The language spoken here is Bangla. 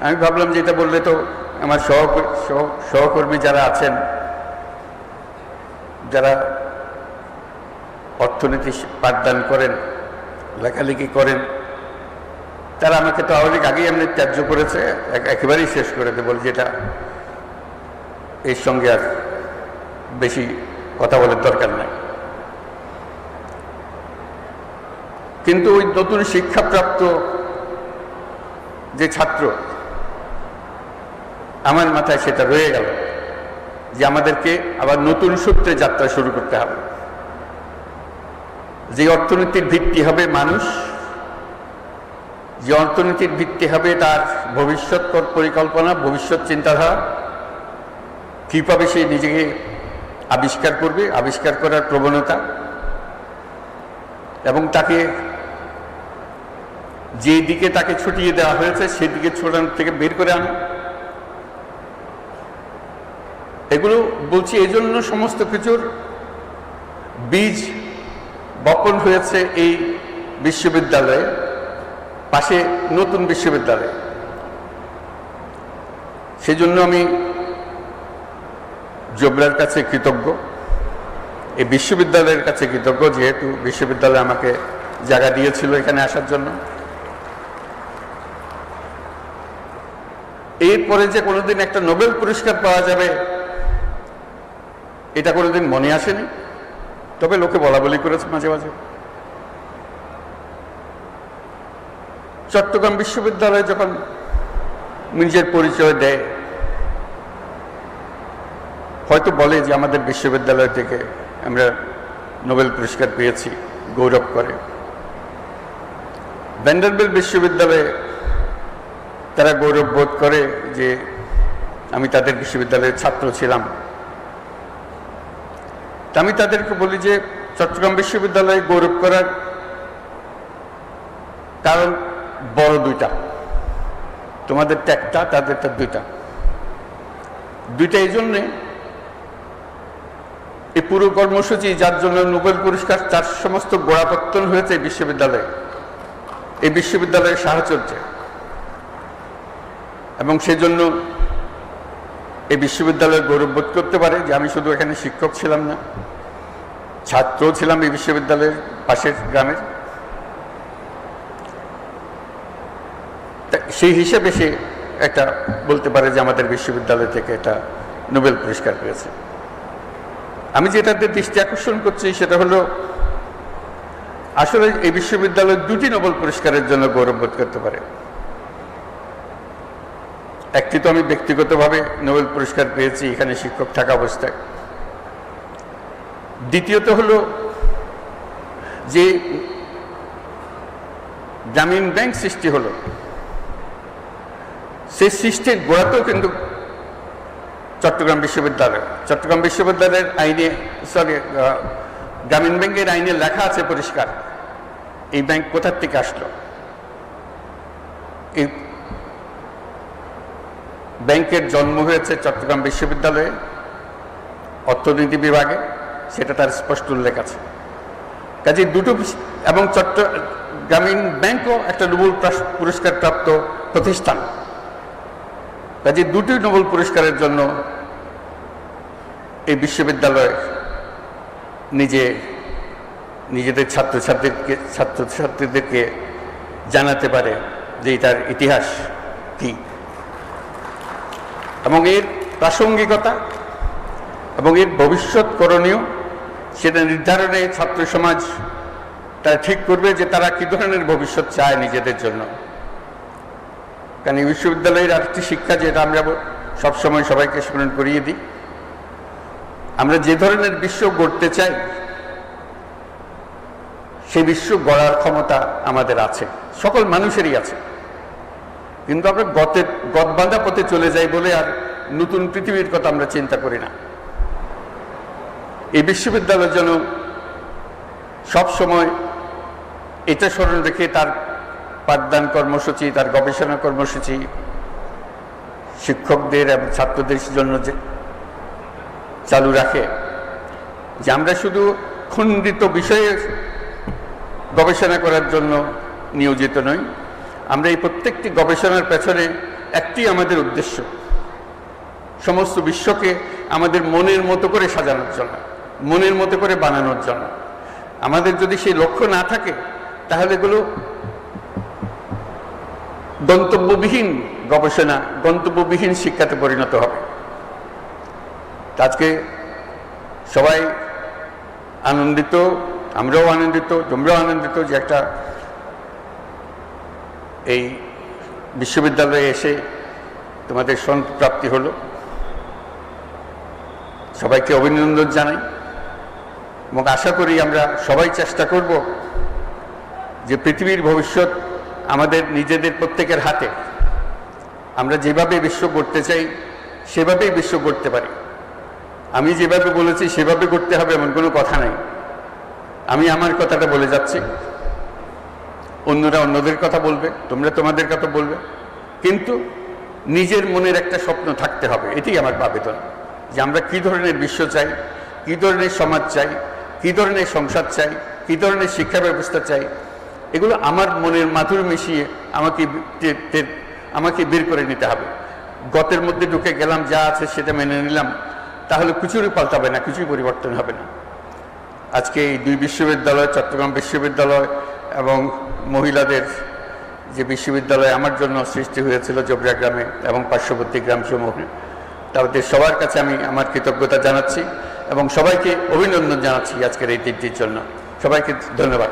আমি ভাবলাম যে এটা বললে তো আমার সহ সহ- সহকর্মী যারা আছেন, যারা অর্থনীতি পাঠদান করেন, লেখালেখি করেন, তারা আমাকে তো অনেক আগেই এমনি ত্যায্য করেছে একেবারেই শেষ করে দেবো যেটা এর সঙ্গে আর বেশি কথা বলার দরকার নাই। কিন্তু ওই নতুন শিক্ষাপ্রাপ্ত যে ছাত্র আমার মাথায় সেটা রয়ে গেল যে আমাদেরকে আবার নতুন সূত্রে যাত্রা শুরু করতে হবে। যে অর্থনীতির ভিত্তি হবে মানুষ, যে অর্থনীতির ভিত্তি হবে তার ভবিষ্যৎ পরিকল্পনা, ভবিষ্যৎ চিন্তাধারা কীভাবে সে নিজেকে আবিষ্কার করবে, আবিষ্কার করার প্রবণতা এবং তাকে যে দিকে তাকে ছুটিয়ে দেওয়া হয়েছে, সেদিকে ছোটানোর থেকে বের করে আনা। এগুলো বলছি এই জন্য সমস্ত কিছুর বীজ বপন হয়েছে এই বিশ্ববিদ্যালয়ে, পাশে নতুন বিশ্ববিদ্যালয়। সেজন্য আমি জোবরার কাছে কৃতজ্ঞ। এই বিশ্ববিদ্যালয়ের কাছে কৃতজ্ঞ, যেহেতু বিশ্ববিদ্যালয় আমাকে জায়গা দিয়েছিল এখানে আসার জন্য। এরপরে যে কোনোদিন একটা নোবেল পুরস্কার পাওয়া যাবে এটা কোনোদিন মনে আসেনি তবে লোকে বলা বলি করেছে মাঝে মাঝে। চট্টগ্রাম বিশ্ববিদ্যালয়ে যখন নিজের পরিচয় দেয়, হয়তো বলে যে আমাদের বিশ্ববিদ্যালয় থেকে আমরা নোবেল পুরস্কার পেয়েছি, গৌরব করে। ভ্যান্ডারবেল বিশ্ববিদ্যালয়ে তারা গৌরব বোধ করে যে আমি তাদের বিশ্ববিদ্যালয়ের ছাত্র ছিলাম। আমি তাদেরকে বলি যে চট্টগ্রাম বিশ্ববিদ্যালয়ে গৌরব করার কারণ বড় দুইটা। তোমাদের একটা তাদেরটা দুইটা। দুইটা এই জন্যে এই পুরো কর্মসূচি, যার জন্য নোবেল পুরস্কার, তার সমস্ত গোড়াপত্তন হয়েছে এই বিশ্ববিদ্যালয়ে। এই বিশ্ববিদ্যালয়ের সাহচর্যে এবং সেজন্য এই বিশ্ববিদ্যালয় গৌরববোধ করতে পারে যে আমি শুধু এখানে শিক্ষক ছিলাম না, ছাত্রও ছিলাম এই বিশ্ববিদ্যালয়ের পাশের গ্রামের। সেই হিসেবে সে একটা বলতে পারে যে আমাদের বিশ্ববিদ্যালয় থেকে এটা নোবেল পুরস্কার পেয়েছে। আমি যেটাতে দৃষ্টি আকর্ষণ করছি সেটা হলো, আসলে এই বিশ্ববিদ্যালয় দুটি নোবেল পুরস্কারের জন্য গৌরববোধ করতে পারে। একটি তো আমি ব্যক্তিগতভাবে নোবেল পুরস্কার পেয়েছি এখানে শিক্ষক থাকা অবস্থায়। দ্বিতীয়ত হলো যে গ্রামীণ ব্যাংক সৃষ্টি হলো। সেই সৃষ্টির গোড়াতেও কিন্তু চট্টগ্রাম বিশ্ববিদ্যালয়, চট্টগ্রাম বিশ্ববিদ্যালয়ের আইনে, সরি গ্রামীণ ব্যাংকের আইনে লেখা আছে পরিষ্কার, এই ব্যাংক কোথার থেকে আসলো? এই ব্যাংকের জন্ম হয়েছে চট্টগ্রাম বিশ্ববিদ্যালয়ে, অর্থনীতি বিভাগে, সেটা তার স্পষ্ট উল্লেখ আছে। কাজে দুটো এবং চট্ট গ্রামীণ ব্যাংকও একটা নোবেল প্রাস- পুরস্কার প্রাপ্ত প্রতিষ্ঠান। কাজে দুটি নোবেল পুরস্কারের জন্য এই বিশ্ববিদ্যালয় নিজে নিজেদের ছাত্রছাত্রীকে ছাত্রছাত্রীদেরকে জানাতে পারে যে এটার ইতিহাস কী। এবং এর প্রাসঙ্গিকতা এবং এর ভবিষ্যৎ করণীয় সেটা নির্ধারণে ছাত্র সমাজ তারা ঠিক করবে যে তারা কী ধরনের ভবিষ্যৎ চায় নিজেদের জন্য। কারণ বিশ্ববিদ্যালয়ের আরেকটি শিক্ষা যেটা আমরা সবসময় সবাইকে স্মরণ করিয়ে দিই, আমরা যে ধরনের বিশ্ব গড়তে চাই, সেই বিশ্ব গড়ার ক্ষমতা আমাদের আছে, সকল মানুষেরই আছে। কিন্তু আমরা গতে গদবাঁধা পথে চলে যাই বলে আর নতুন পৃথিবীর কথা আমরা চিন্তা করি না। এই বিশ্ববিদ্যালয় যেন সবসময় এটা স্মরণ রেখে তার পাঠদান কর্মসূচি, তার গবেষণা কর্মসূচি, শিক্ষকদের এবং ছাত্রদের জন্য যে চালু রাখে, যে আমরা শুধু খণ্ডিত বিষয়ে গবেষণা করার জন্য নিয়োজিত নই আমরা এই প্রত্যেকটি গবেষণার পেছনে একটি আমাদের উদ্দেশ্য। সমস্ত বিশ্বকে আমাদের মনের মতো করে সাজানোর জন্য, মনের মতো করে বানানোর জন্য। আমাদের যদি সেই লক্ষ্য না থাকে, তাহলে এগুলো গন্তব্যবিহীন গবেষণা, গন্তব্যবিহীন শিক্ষাতে পরিণত হবে। আজকে সবাই আনন্দিত, আমরাও আনন্দিত, তোমরাও আনন্দিত যে একটা এই বিশ্ববিদ্যালয়ে এসে তোমাদের প্রাপ্তি হলো। সবাইকে অভিনন্দন জানাই এবং আশা করি আমরা সবাই চেষ্টা করব যে পৃথিবীর ভবিষ্যৎ আমাদের নিজেদের প্রত্যেকের হাতে আমরা যেভাবে বিশ্ব করতে চাই, সেভাবেই বিশ্ব করতে পারি। আমি যেভাবে বলেছি সেভাবে করতে হবে এমন কোনো কথা নাই। আমি আমার কথাটা বলে যাচ্ছি। অন্যরা অন্যদের কথা বলবে, তোমরা তোমাদের কথা বলবে। কিন্তু নিজের মনের একটা স্বপ্ন থাকতে হবে, এটাই আমার আবেদন। যে আমরা কী ধরনের বিশ্ব চাই, কী ধরনের সমাজ চাই, কী ধরনের সংসার চাই, কী ধরনের শিক্ষা ব্যবস্থা চাই, এগুলো আমার মনের মাধুর মিশিয়ে আমাকে আমাকে বের করে নিতে হবে। গতের মধ্যে ঢুকে গেলাম, যা আছে সেটা মেনে নিলাম, তাহলে কিছুই পাল্টাবে না, কিছুই পরিবর্তন হবে না। আজকে এই দুই বিশ্ববিদ্যালয়, চট্টগ্রাম বিশ্ববিদ্যালয় এবং মহিলাদের যে বিশ্ববিদ্যালয় আমার জন্য সৃষ্টি হয়েছিল জবরা গ্রামে এবং পার্শ্ববর্তী গ্রামসমূহে, তাদের সবার কাছে আমি আমার কৃতজ্ঞতা জানাচ্ছি এবং সবাইকে অভিনন্দন জানাচ্ছি আজকের এই দিনটির জন্য। সবাইকে ধন্যবাদ।